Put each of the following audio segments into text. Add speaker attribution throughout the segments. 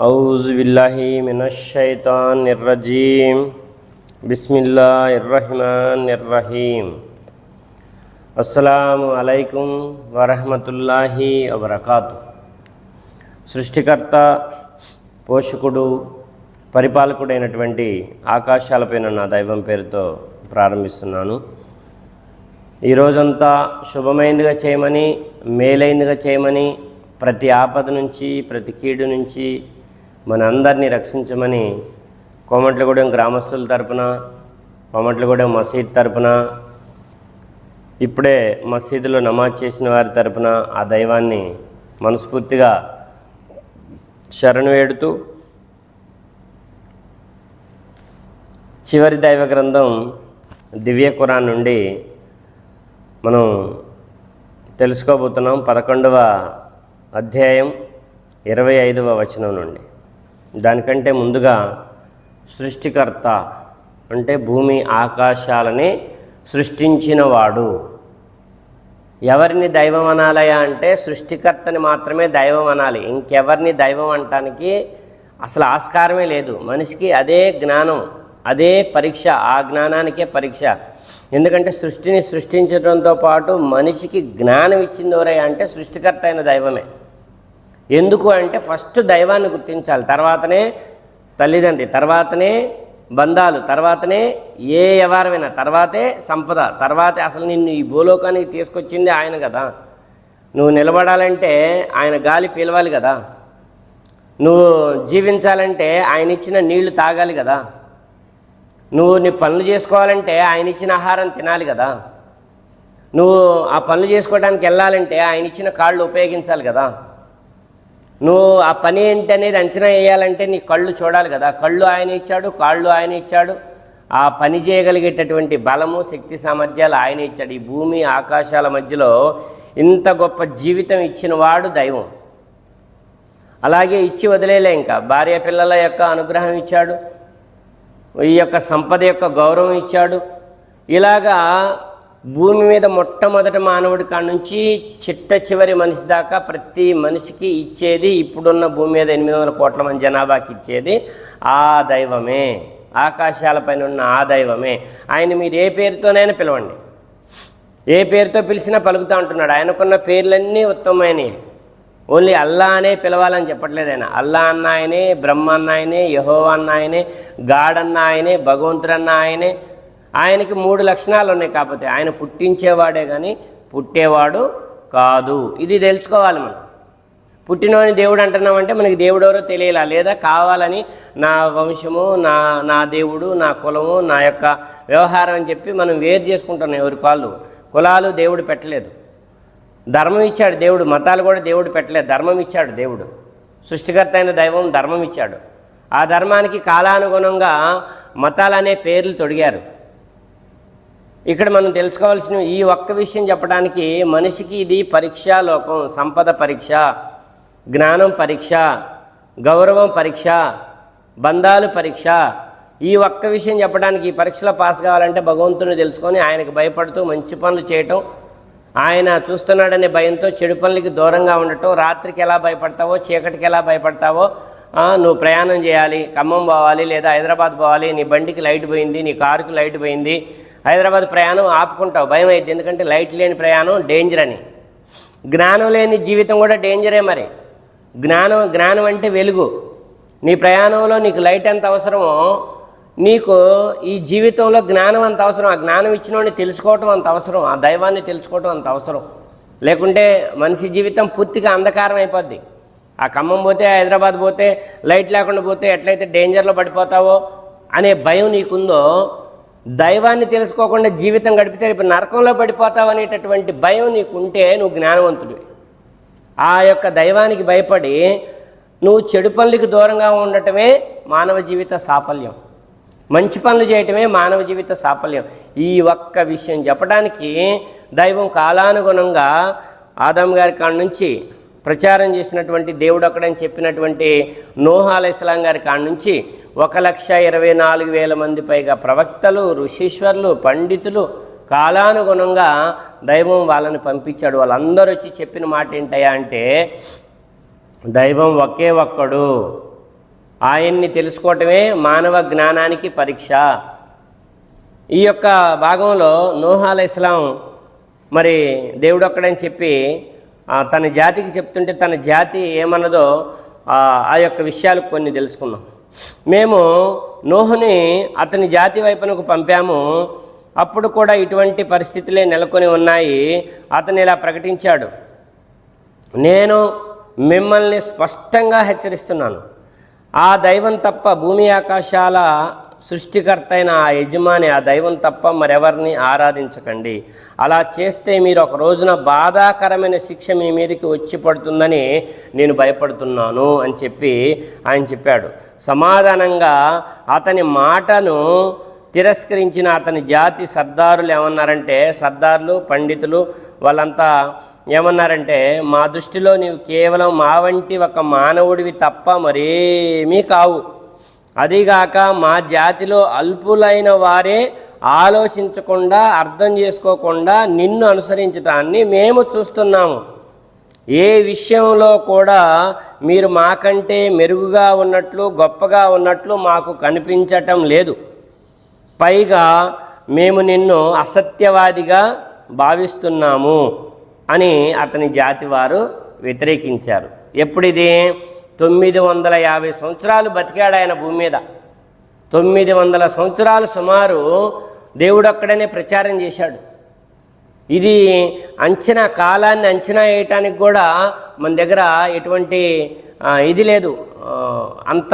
Speaker 1: أعوذ بالله من الشيطان الرجيم بسم الله الرحمن الرحيم అస్సలాము అలైకుం వరహమతుల్లాహి వబర్కాతు సృష్టికర్త పోషకుడు పరిపాలకుడైనటువంటి ఆకాశాలపైన నా దైవం పేరుతో ప్రారంభిస్తున్నాను ఈ రోజంతా శుభమైనదిగా చేయమని మేలైనదిగా చేయమని ప్రతి ఆపద నుంచి ప్రతి కీడు నుంచి మన అందరినీ రక్షించమని కోమట్లగూడెం గ్రామస్తుల తరపున కోమట్లగూడెం మసీద్ తరపున ఇప్పుడే మసీదులో నమాజ్ చేసిన వారి తరపున ఆ దైవాన్ని మనస్ఫూర్తిగా శరణు వేడుతూ చివరి దైవ గ్రంథం దివ్య కురాన్ నుండి మనం తెలుసుకోబోతున్నాం పదకొండవ అధ్యాయం ఇరవై ఐదవ వచనం నుండి. దానికంటే ముందుగా సృష్టికర్త అంటే భూమి ఆకాశాలని సృష్టించినవాడు. ఎవరిని దైవం అనాలయా అంటే సృష్టికర్తని మాత్రమే దైవం అనాలి. ఇంకెవరిని దైవం అనటానికి అసలు ఆస్కారమే లేదు. మనిషికి అదే జ్ఞానం అదే పరీక్ష ఆ జ్ఞానానికే పరీక్ష. ఎందుకంటే సృష్టిని సృష్టించడంతో పాటు మనిషికి జ్ఞానం ఇచ్చింది ఎవరై అంటే సృష్టికర్త అయిన దైవమే. ఎందుకు అంటే ఫస్ట్ దైవాన్ని గుర్తించాలి. తర్వాతనే తల్లిదండ్రి తర్వాతనే బంధాలు తర్వాతనే ఏ వ్యవహారమైనా తర్వాతే సంపద తర్వాతే అసలు నిన్ను ఈ భూలోకానికి తీసుకొచ్చింది ఆయన కదా. నువ్వు నిలబడాలంటే ఆయన గాలి పీలవాలి కదా. నువ్వు జీవించాలంటే ఆయన ఇచ్చిన నీళ్ళు తాగాలి కదా. నువ్వు నీ పనులు చేసుకోవాలంటే ఆయన ఇచ్చిన ఆహారం తినాలి కదా. నువ్వు ఆ పనులు చేసుకోవడానికి వెళ్ళాలంటే ఆయన ఇచ్చిన కాళ్ళు ఉపయోగించాలి కదా. నువ్వు ఆ పని ఏంటి అనేది అంచనా వేయాలంటే నీ కళ్ళు చూడాలి కదా. కళ్ళు ఆయన ఇచ్చాడు కాళ్ళు ఆయన ఇచ్చాడు. ఆ పని చేయగలిగేటటువంటి బలము శక్తి సామర్థ్యాలు ఆయన ఇచ్చాడు. ఈ భూమి ఆకాశాల మధ్యలో ఇంత గొప్ప జీవితం ఇచ్చిన వాడు దైవం. అలాగే ఇచ్చి వదిలేలే ఇంకా. భార్య పిల్లల యొక్క అనుగ్రహం ఇచ్చాడు. ఈ యొక్క సంపద యొక్క గౌరవం ఇచ్చాడు. ఇలాగా భూమి మీద మొట్టమొదటి మానవుడి కాడ నుంచి చిట్ట చివరి మనిషి దాకా ప్రతి మనిషికి ఇచ్చేది ఇప్పుడున్న భూమి మీద ఎనిమిది వందల కోట్ల మంది జనాభాకి ఇచ్చేది ఆ దైవమే. ఆకాశాలపైన ఉన్న ఆ దైవమే. ఆయన మీరు ఏ పేరుతోనైనా పిలవండి. ఏ పేరుతో పిలిచినా పలుకుతూ ఉంటున్నాడు ఆయనకున్న పేర్లన్నీ ఉత్తమమైనవి ఓన్లీ అల్లా అనే పిలవాలని చెప్పట్లేదు ఆయన. అల్లా అన్న ఆయనే బ్రహ్మ అన్న ఆయనే యహో అన్న ఆయనే గాడ్ అన్న ఆయనే భగవంతుడు అన్న ఆయనే ఆయనకి మూడు లక్షణాలు ఉన్నాయి కాకపోతే ఆయన పుట్టించేవాడే కానీ పుట్టేవాడు కాదు. ఇది తెలుసుకోవాలి మనం. పుట్టినోని దేవుడు అంటున్నామంటే మనకి దేవుడు ఎవరో తెలియాలా? లేదా కావాలని నా వంశము నా నా దేవుడు నా కులము నా యొక్క వ్యవహారం అని చెప్పి మనం వేరు చేసుకుంటున్నాం ఎవరి కాళ్ళు. కులాలు దేవుడు పెట్టలేదు. ధర్మం ఇచ్చాడు దేవుడు మతాలు కూడా దేవుడు పెట్టలేదు. ధర్మం ఇచ్చాడు దేవుడు. సృష్టికర్త అయిన దైవం ధర్మం ఇచ్చాడు. ఆ ధర్మానికి కాలానుగుణంగా మతాలు అనే పేర్లు తొడిగారు. ఇక్కడ మనం తెలుసుకోవాల్సిన ఈ ఒక్క విషయం చెప్పడానికి మనిషికి ఇది పరీక్షా లోకం సంపద పరీక్ష జ్ఞానం పరీక్ష గౌరవం పరీక్ష బంధాలు పరీక్ష. ఈ ఒక్క విషయం చెప్పడానికి ఈ పరీక్షలో పాస్ కావాలంటే భగవంతుని తెలుసుకొని ఆయనకు భయపడుతూ మంచి పనులు చేయటం ఆయన చూస్తున్నాడనే భయంతో చెడు పనులకి దూరంగా ఉండటం రాత్రికి ఎలా భయపడతావో చీకటికి ఎలా భయపడతావో నువ్వు ప్రయాణం చేయాలి ఖమ్మం పోవాలి లేదా హైదరాబాద్ పోవాలి నీ బండికి లైట్ పోయింది నీ కారుకి లైట్ పోయింది హైదరాబాద్ ప్రయాణం ఆపుకుంటావు భయం అయింది ఎందుకంటే లైట్ లేని ప్రయాణం డేంజర్ అని. జ్ఞానం లేని జీవితం కూడా డేంజరే మరి. జ్ఞానం జ్ఞానం అంటే వెలుగు. నీ ప్రయాణంలో నీకు లైట్ ఎంత అవసరమో నీకు ఈ జీవితంలో జ్ఞానం అంత అవసరం ఆ జ్ఞానం ఇచ్చినోడిని తెలుసుకోవటం అంత అవసరం ఆ దైవాన్ని తెలుసుకోవటం అంత అవసరం. లేకుంటే మనిషి జీవితం పూర్తిగా అంధకారం అయిపోద్ది. ఆ ఖమ్మం పోతే హైదరాబాద్ పోతే లైట్ లేకుండా పోతే ఎట్లయితే డేంజర్లో పడిపోతావో అనే భయం నీకుందో దైవాన్ని తెలుసుకోకుండా జీవితం గడిపితే రేపు నరకంలో పడిపోతావు అనేటటువంటి భయం నీకుంటే నువ్వు జ్ఞానవంతుడివి. ఆ యొక్క దైవానికి భయపడి నువ్వు చెడు పనులకి దూరంగా ఉండటమే మానవ జీవిత సాఫల్యం. మంచి పనులు చేయటమే మానవ జీవిత సాఫల్యం. ఈ ఒక్క విషయం చెప్పడానికి దైవం కాలానుగుణంగా ఆదాం గారి కాడ నుంచి ప్రచారం చేసినటువంటి దేవుడు అక్కడని చెప్పినటువంటి నోహా ఇస్లాం గారి కాడ నుంచి ఒక లక్ష ఇరవై నాలుగు వేల మంది పైగా ప్రవక్తలు ఋషీశ్వర్లు పండితులు కాలానుగుణంగా దైవం వాళ్ళని పంపించాడు. వాళ్ళందరూ వచ్చి చెప్పిన మాట ఏంటయ్యా అంటే దైవం ఒకే ఒక్కడు. ఆయన్ని తెలుసుకోవటమే మానవ జ్ఞానానికి పరీక్ష. ఈ యొక్క భాగంలో నోహాల ఇస్లాం మరి దేవుడు ఒక్కడని చెప్పి తన జాతికి చెప్తుంటే తన జాతి ఏమన్నదో ఆ, యొక్క విషయాలు కొన్ని తెలుసుకున్నాం మేము నోహుని అతని జాతి వైపునకు పంపాము. అప్పుడు కూడా ఇటువంటి పరిస్థితులే నెలకొని ఉన్నాయి. అతను ఇలా ప్రకటించాడు. నేను మిమ్మల్ని స్పష్టంగా హెచ్చరిస్తున్నాను. ఆ దైవం తప్ప భూమి ఆకాశాల సృష్టికర్త అయిన ఆ యజమాని ఆ దైవం తప్ప మరెవరిని ఆరాధించకండి. అలా చేస్తే మీరు ఒక రోజున బాధాకరమైన శిక్ష మీ మీదకి వచ్చి పడుతుందని నేను భయపడుతున్నాను అని చెప్పి ఆయన చెప్పాడు. సమాధానంగా అతని మాటను తిరస్కరించిన అతని జాతి సర్దారులు ఏమన్నారంటే సర్దారులు పండితులు వాళ్ళంతా ఏమన్నారంటే మా దృష్టిలో నీవు కేవలం మా వంటి ఒక మానవుడివి తప్ప మరేమీ కావు. అదిగాక మా జాతిలో అల్పులైన వారే ఆలోచించకుండా అర్థం చేసుకోకుండా నిన్ను అనుసరించటాన్ని మేము చూస్తున్నాము. ఏ విషయంలో కూడా మీరు మాకంటే మెరుగుగా ఉన్నట్లు గొప్పగా ఉన్నట్లు మాకు కనిపించటం లేదు. పైగా మేము నిన్ను అసత్యవాదిగా భావిస్తున్నాము అని అతని జాతి వారు వ్యతిరేకించారు. ఎప్పుడిది? తొమ్మిది వందల యాభై సంవత్సరాలు బతికాడు ఆయన భూమి మీద. తొమ్మిది వందల సంవత్సరాలు సుమారు దేవుడు అక్కడనే ప్రచారం చేశాడు. ఇది అంచనా కాలాన్ని అంచనా వేయటానికి కూడా మన దగ్గర ఎటువంటి ఇది లేదు. అంత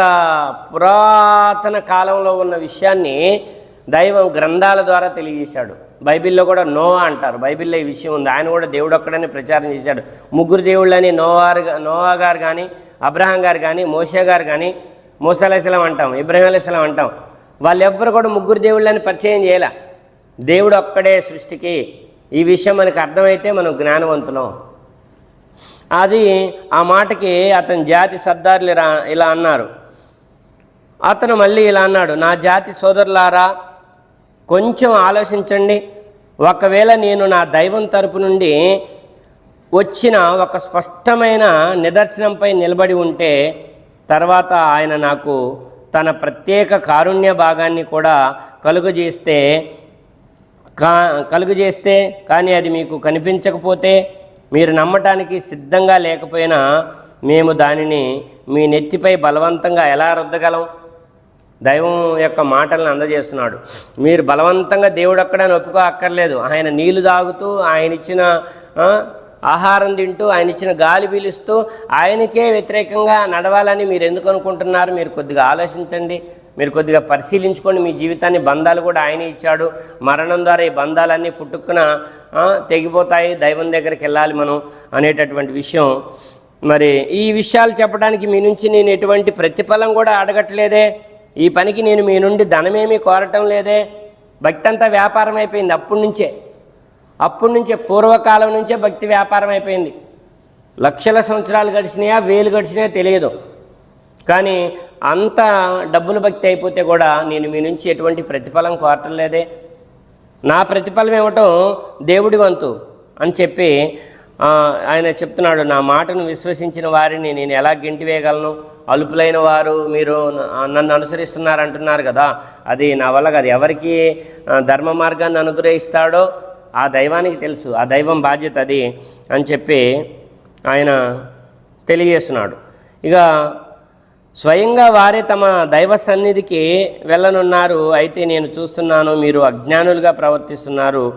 Speaker 1: పురాతన కాలంలో ఉన్న విషయాన్ని దైవం గ్రంథాల ద్వారా తెలియజేశాడు. బైబిల్లో కూడా నోవా అంటారు. బైబిల్లో ఈ విషయం ఉంది. ఆయన కూడా దేవుడు అక్కడనే ప్రచారం చేశాడు. ముగ్గురు దేవుళ్ళని నోవారు నోవా గారు కానీ అబ్రహాం గారు కానీ మోషే గారు కానీ మోసా అంటాం ఇబ్రహీం అలైస్లాం అంటాం. వాళ్ళెవ్వరు కూడా ముగ్గురు దేవుళ్ళని పరిచయం చేయలే. దేవుడు ఒక్కడే సృష్టికి. ఈ విషయం మనకు అర్థమైతే మనం జ్ఞానవంతులం. అది ఆ మాటకి అతని జాతి సర్దారులు ఇలా అన్నారు. అతను మళ్ళీ ఇలా అన్నాడు నా జాతి సోదరులారా కొంచెం ఆలోచించండి. ఒకవేళ నేను నా దైవం తరపు నుండి వచ్చిన ఒక స్పష్టమైన నిదర్శనంపై నిలబడి ఉంటే తర్వాత ఆయన నాకు తన ప్రత్యేక కారుణ్య భాగాన్ని కూడా కలుగజేస్తే కా కలుగజేస్తే కానీ అది మీకు కనిపించకపోతే మీరు నమ్మటానికి సిద్ధంగా లేకపోయినా మేము దానిని మీ నెత్తిపై బలవంతంగా ఎలా రుద్దగలం? దైవం యొక్క మాటలను అందజేస్తున్నాడు. మీరు బలవంతంగా దేవుడు అక్కడ నొప్పుకో అక్కర్లేదు. ఆయన నీళ్ళు తాగుతూ ఆయన ఇచ్చిన ఆహారం తింటూ ఆయన ఇచ్చిన గాలి పీలుస్తూ ఆయనకే వ్యతిరేకంగా నడవాలని మీరు ఎందుకు అనుకుంటున్నారు? మీరు కొద్దిగా ఆలోచించండి. మీరు కొద్దిగా పరిశీలించుకోండి. మీ జీవితాన్ని బంధాలు కూడా ఆయనే ఇచ్చాడు. మరణం ద్వారా ఈ బంధాలన్నీ పుట్టుక్కున తెగిపోతాయి. దైవం దగ్గరికి వెళ్ళాలి మనం అనేటటువంటి విషయం. మరి ఈ విషయాలు చెప్పడానికి మీ నుంచి నేను ఎటువంటి ప్రతిఫలం కూడా అడగట్లేదే. ఈ పనికి నేను మీ నుండి ధనమేమీ కోరటం లేదే. భక్తి అంతా వ్యాపారం అయిపోయింది అప్పటి నుంచే. అప్పటి నుంచే పూర్వకాలం నుంచే భక్తి వ్యాపారం అయిపోయింది. లక్షల సంవత్సరాలు గడిచినాయా వేలు గడిచినాయా తెలియదు. కానీ అంత డబ్బులు భక్తి అయిపోతే కూడా నేను మీ నుంచి ఎటువంటి ప్రతిఫలం కోరటం లేదే. నా ప్రతిఫలం ఇవ్వటం దేవుడి వంతు అని చెప్పి ఆయన చెప్తున్నాడు నా మాటను విశ్వసించిన వారిని నేను ఎలా గెంటివేయగలను? అలుపులైన వారు మీరు నన్ను అనుసరిస్తున్నారంటున్నారు కదా. అది నా వల్ల కదా. ఎవరికి ధర్మ మార్గాన్ని అనుగ్రహిస్తాడో ఆ దైవానికి తెలుసు ఆ దైవం బాధ్యత అది అని చెప్పి ఆయన తెలియజేస్తున్నాడు. ఇక స్వయంగా వారే తమ దైవ సన్నిధికి వెళ్ళనున్నారు. అయితే నేను చూస్తున్నాను మీరు అజ్ఞానులుగా ప్రవర్తిస్తున్నారు.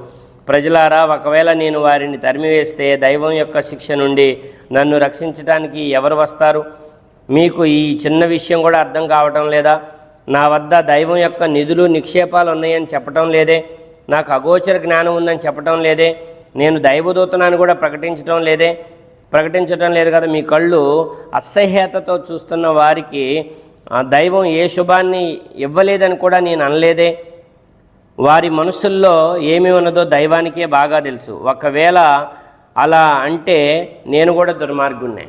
Speaker 1: ప్రజలారా ఒకవేళ నేను వారిని తరిమివేస్తే దైవం యొక్క శిక్ష నుండి నన్ను రక్షించడానికి ఎవరు వస్తారు? మీకు ఈ చిన్న విషయం కూడా అర్థం కావటం లేదా? నా వద్ద దైవం యొక్క నిధులు నిక్షేపాలు ఉన్నాయని చెప్పటం లేదే? నాకు అగోచర జ్ఞానం ఉందని చెప్పటం లేదే నేను దైవదూతనాన్ని కూడా ప్రకటించటం లేదే. ప్రకటించటం లేదు కదా మీ కళ్ళు అసహ్యతతో చూస్తున్న వారికి ఆ దైవం ఏ శుభాన్ని ఇవ్వలేదని కూడా నేను అనలేదే. వారి మనసుల్లో ఏమి ఉన్నదో దైవానికే బాగా తెలుసు. ఒకవేళ అలా అంటే నేను కూడా దుర్మార్గున్నే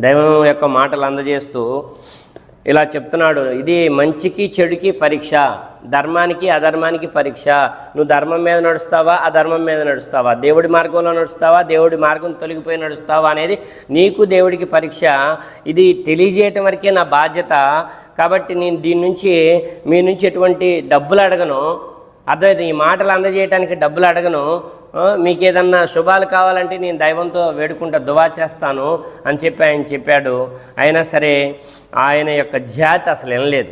Speaker 1: దైవం యొక్క మాటలు అందజేస్తూ ఇలా చెప్తున్నాడు ఇది మంచికి చెడుకి పరీక్ష ధర్మానికి అధర్మానికి పరీక్ష. నువ్వు ధర్మం మీద నడుస్తావా అధర్మం మీద నడుస్తావా? దేవుడి మార్గంలో నడుస్తావా దేవుడి మార్గం తొలగిపోయి నడుస్తావా అనేది నీకు దేవుడికి పరీక్ష. ఇది తెలియజేయటం వరకే నా బాధ్యత. కాబట్టి నేను దీని నుంచి మీ నుంచి ఎటువంటి డబ్బులు అడగను. అర్థమైతే ఈ మాటలు అందజేయడానికి డబ్బులు అడగను. మీకు ఏదన్నా శుభాలు కావాలంటే నేను దైవంతో వేడుకుంటా దువా చేస్తాను అని చెప్పి ఆయన చెప్పాడు. అయినా సరే ఆయన యొక్క జాతి అసలు వినలేదు.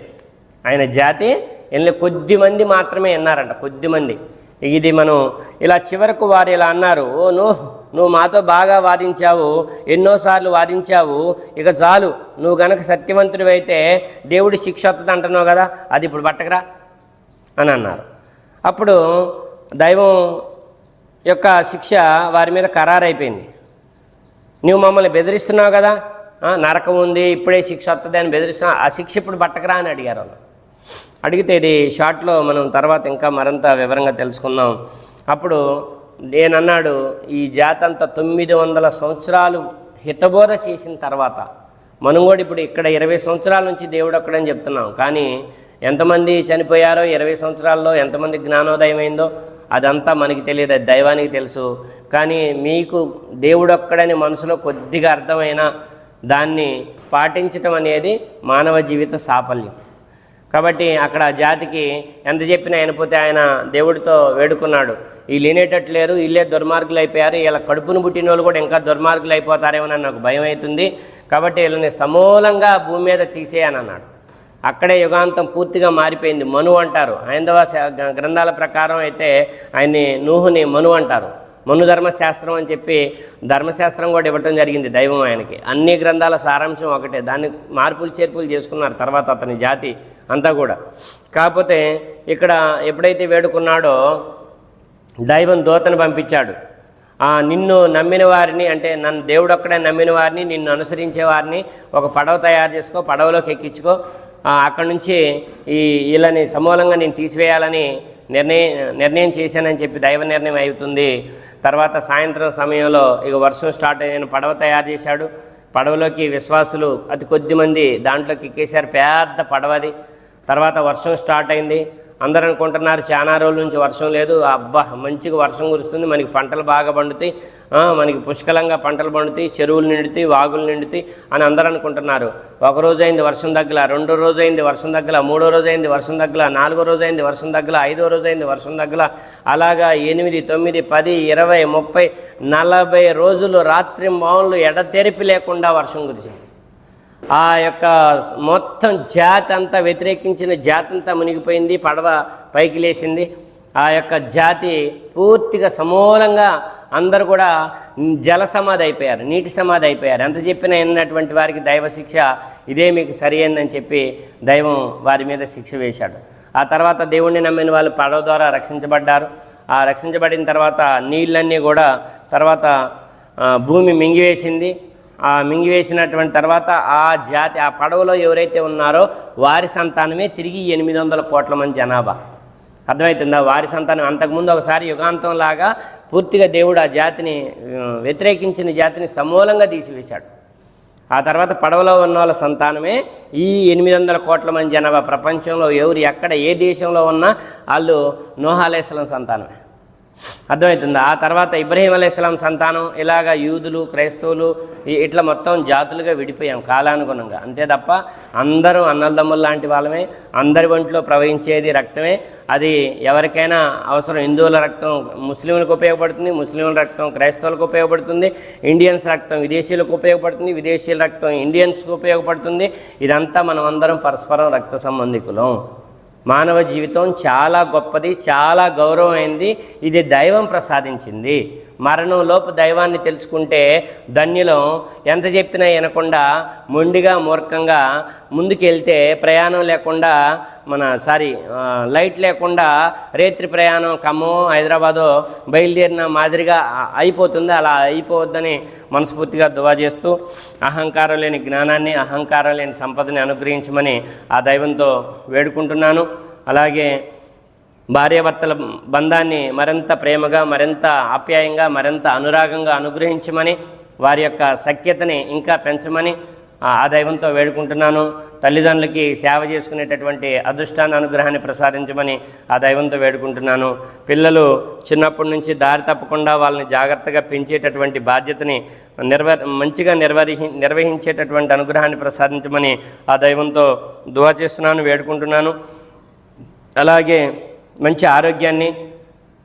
Speaker 1: ఆయన జాతి వినలేదు. కొద్ది మంది మాత్రమే విన్నారంట కొద్ది మంది. ఇది మనం ఇలా చివరకు వారు ఇలా అన్నారు ఓ నువ్వు నువ్వు మాతో బాగా వాదించావు ఎన్నోసార్లు వాదించావు ఇక చాలు నువ్వు గనక సత్యవంతుడివైతే దేవుడి శిక్ష వస్తుంది అంటున్నావు కదా అది ఇప్పుడు పట్టకరా? అని అన్నారు. అప్పుడు దైవం యొక్క శిక్ష వారి మీద ఖరారైపోయింది. నువ్వు మమ్మల్ని బెదిరిస్తున్నావు కదా? నరకం ఉంది ఇప్పుడే శిక్ష వస్తుంది అని బెదిరిస్తున్నావు. ఆ శిక్ష ఇప్పుడు పట్టకరా అని అడిగారు వాళ్ళు. అడిగితే ఇది షార్ట్లో మనం తర్వాత ఇంకా మరింత వివరంగా తెలుసుకుందాం. అప్పుడు నేనన్నాడు ఈ జాతంతా తొమ్మిది వందల సంవత్సరాలు హితబోధ చేసిన తర్వాత మనం కూడా ఇప్పుడు ఇక్కడ ఇరవై సంవత్సరాల నుంచి దేవుడు ఒక్కడని చెప్తున్నాం. కానీ ఎంతమంది చనిపోయారో ఇరవై సంవత్సరాల్లో ఎంతమంది జ్ఞానోదయం అయిందో అదంతా మనకి తెలియదు అది దైవానికి తెలుసు. కానీ మీకు దేవుడొక్కడని మనసులో కొద్దిగా అర్థమైన దాన్ని పాటించటం అనేది మానవ జీవిత సాఫల్యం. కాబట్టి అక్కడ జాతికి ఎంత చెప్పినా అయినపోతే ఆయన దేవుడితో వేడుకున్నాడు. వీళ్ళు వినేటట్టు లేరు వీళ్ళే దుర్మార్గులు అయిపోయారు. ఇలా కడుపును పుట్టిన వాళ్ళు కూడా ఇంకా దుర్మార్గులు అయిపోతారేమో నాకు భయం అవుతుంది కాబట్టి వీళ్ళని సమూలంగా భూమి మీద తీసేయనన్నాడు. అక్కడే యుగాంతం పూర్తిగా మారిపోయింది. మను అంటారు. హైందవ శా- గ్రంథాల ప్రకారం అయితే ఆయన్ని నూహుని మను అంటారు. మను ధర్మశాస్త్రం అని చెప్పి ధర్మశాస్త్రం కూడా ఇవ్వటం జరిగింది దైవం ఆయనకి. అన్ని గ్రంథాల సారాంశం ఒకటే. దాన్ని మార్పులు చేర్పులు చేసుకున్నారు తర్వాత అతని జాతి అంతా కూడా. కాకపోతే ఇక్కడ ఎప్పుడైతే వేడుకున్నాడో దైవం దోతను పంపించాడు. నిన్ను నమ్మిన వారిని అంటే నన్ను దేవుడు ఒక్కడే నమ్మిన వారిని నిన్ను అనుసరించే వారిని ఒక పడవ తయారు చేసుకో పడవలోకి ఎక్కించుకో అక్కడి నుంచి ఈ వీళ్ళని సమూలంగా నేను తీసివేయాలని నిర్ణయం నిర్ణయం చేశానని చెప్పి దైవ నిర్ణయం అవుతుంది. తర్వాత సాయంత్రం సమయంలో ఇక వర్షం స్టార్ట్ అయిన పడవ తయారు చేశాడు. పడవలోకి విశ్వాసులు అతి కొద్ది మంది దాంట్లోకి ఎక్కేశారు. పెద్ద పడవది తర్వాత వర్షం స్టార్ట్ అయింది. అందరూ అనుకుంటున్నారు చాలా రోజుల నుంచి వర్షం లేదు. అబ్బా మంచిగా వర్షం కురుస్తుంది. మనకి పంటలు బాగా పండుతాయి. మనకి పుష్కలంగా పంటలు పండుతాయి చెరువులు నిండుతాయి వాగులు నిండుతాయి అని అందరూ అనుకుంటున్నారు. ఒక రోజు అయింది వర్షం తగ్గల రెండో రోజు అయింది వర్షం తగ్గల మూడో రోజు అయింది వర్షం తగ్గల నాలుగో రోజు అయింది వర్షం తగ్గల ఐదో రోజు అయింది వర్షం తగ్గల. అలాగా ఎనిమిది తొమ్మిది పది ఇరవై ముప్పై నలభై రోజులు రాత్రి మామూలు ఎడతెరిపి లేకుండా వర్షం కురిసింది. ఆ యొక్క మొత్తం జాతి అంతా వ్యతిరేకించిన జాతి అంతా మునిగిపోయింది పడవ పైకి లేచింది. ఆ యొక్క జాతి పూర్తిగా సమూలంగా అందరు కూడా జల సమాధి అయిపోయారు నీటి సమాధి అయిపోయారు. ఎంత చెప్పినా ఎన్నటువంటి వారికి దైవ శిక్ష ఇదే మీకు సరి అయిందని చెప్పి దైవం వారి మీద శిక్ష వేశాడు. ఆ తర్వాత దేవుణ్ణి నమ్మిన వాళ్ళు పడవ ద్వారా రక్షించబడ్డారు. ఆ రక్షించబడిన తర్వాత నీళ్ళన్నీ కూడా తర్వాత భూమి మింగివేసింది. ఆ మింగివేసినటువంటి తర్వాత ఆ జాతి ఆ పడవలో ఎవరైతే ఉన్నారో వారి సంతానమే తిరిగి ఎనిమిది వందల కోట్ల మంది జనాభా. అర్థమవుతుందా వారి సంతానం అంతకుముందు ఒకసారి యుగాంతం లాగా పూర్తిగా దేవుడు ఆ జాతిని వ్యతిరేకించిన జాతిని సమూలంగా తీసివేశాడు. ఆ తర్వాత పడవలో ఉన్న వాళ్ళ సంతానమే ఈ ఎనిమిది వందల కోట్ల మంది జనాభా ప్రపంచంలో ఎవరు ఎక్కడ ఏ దేశంలో ఉన్నా వాళ్ళు నోహాలేసలం సంతానమే. అర్థమవుతుందా? ఆ తర్వాత ఇబ్రహీం అలైహిస్లాం సంతానం ఇలాగ యూదులు క్రైస్తవులు ఇట్లా మొత్తం జాతులుగా విడిపోయాం కాలానుగుణంగా. అంతే తప్ప అందరూ అన్నలదమ్ములు లాంటి వాళ్ళమే అందరి ఒంట్లో ప్రవహించేది రక్తమే. అది ఎవరికైనా అవసరం హిందువుల రక్తం ముస్లింలకు ఉపయోగపడుతుంది ముస్లింల రక్తం క్రైస్తవులకు ఉపయోగపడుతుంది ఇండియన్స్ రక్తం విదేశీయులకు ఉపయోగపడుతుంది విదేశీయుల రక్తం ఇండియన్స్కు ఉపయోగపడుతుంది. ఇదంతా మనం అందరం పరస్పరం రక్త సంబంధికులం. మానవ జీవితం చాలా గొప్పది చాలా గౌరవమైంది. ఇది దైవం ప్రసాదించింది. మరణం లోపు దైవాన్ని తెలుసుకుంటే ధన్యులం. ఎంత చెప్పినా వినకుండా మొండిగా మూర్ఖంగా ముందుకెళ్తే ప్రయాణం లేకుండా మన సారీ లైట్ లేకుండా రేత్రి ప్రయాణం ఖమ్మం హైదరాబాదు బయలుదేరిన మాదిరిగా అయిపోతుంది. అలా అయిపోవద్దని మనస్ఫూర్తిగా దువా చేస్తూ అహంకారం లేని జ్ఞానాన్ని అహంకారం లేని సంపదని అనుగ్రహించమని ఆ దైవంతో వేడుకుంటున్నాను. అలాగే భార్యాభర్తల బంధాన్ని మరింత ప్రేమగా మరింత ఆప్యాయంగా మరింత అనురాగంగా అనుగ్రహించమని వారి యొక్క సఖ్యతని ఇంకా పెంచమని ఆ దైవంతో వేడుకుంటున్నాను. తల్లిదండ్రులకి సేవ చేసుకునేటటువంటి అదృష్టాన్ని అనుగ్రహాన్ని ప్రసాదించమని ఆ దైవంతో వేడుకుంటున్నాను. పిల్లలు చిన్నప్పటి నుంచి దారి తప్పకుండా వాళ్ళని జాగ్రత్తగా పెంచేటటువంటి బాధ్యతని నిర్వ మంచిగా నిర్వహి నిర్వహించేటటువంటి అనుగ్రహాన్ని ప్రసాదించమని ఆ దైవంతో దువా చేస్తున్నాను వేడుకుంటున్నాను. అలాగే మంచి ఆరోగ్యాన్ని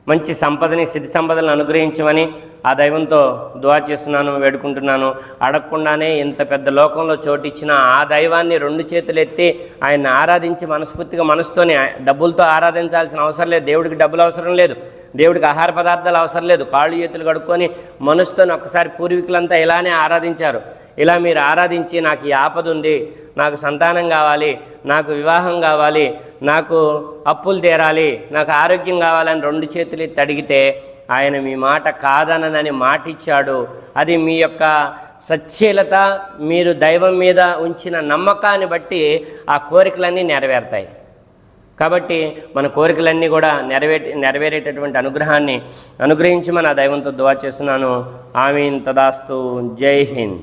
Speaker 1: మంచి సంపదని స్థితి సంపదలను అనుగ్రహించమని ఆ దైవంతో దువా చేస్తున్నాను వేడుకుంటున్నాను. అడగకుండానే ఇంత పెద్ద లోకంలో చోటిచ్చిన ఆ దైవాన్ని రెండు చేతులు ఎత్తి ఆయన ఆరాధించి మనస్ఫూర్తిగా మనసుతోనే డబ్బులతో ఆరాధించాల్సిన అవసరం లేదు. దేవుడికి డబ్బులు అవసరం లేదు. దేవుడికి ఆహార పదార్థాలు అవసరం లేదు. కాళ్ళు చేతులు కడుక్కొని మనసుతో ఒక్కసారి పూర్వీకులంతా ఇలానే ఆరాధించారు. ఇలా మీరు ఆరాధించి నాకు ఈ ఆపద ఉంది నాకు సంతానం కావాలి నాకు వివాహం కావాలి నాకు అప్పులు తీరాలి నాకు ఆరోగ్యం కావాలని రెండు చేతులు తడిగితే ఆయన మీ మాట కాదనని మాటిచ్చాడు. అది మీ యొక్క సచ్చీలత మీరు దైవం మీద ఉంచిన నమ్మకాన్ని బట్టి ఆ కోరికలన్నీ నెరవేరుతాయి. కాబట్టి మన కోరికలన్నీ కూడా నెరవే నెరవేరేటటువంటి అనుగ్రహాన్ని అనుగ్రహించి మన దైవంతో దువా చేస్తున్నాను. ఆమీన్. తదాస్తు. జై హింద్.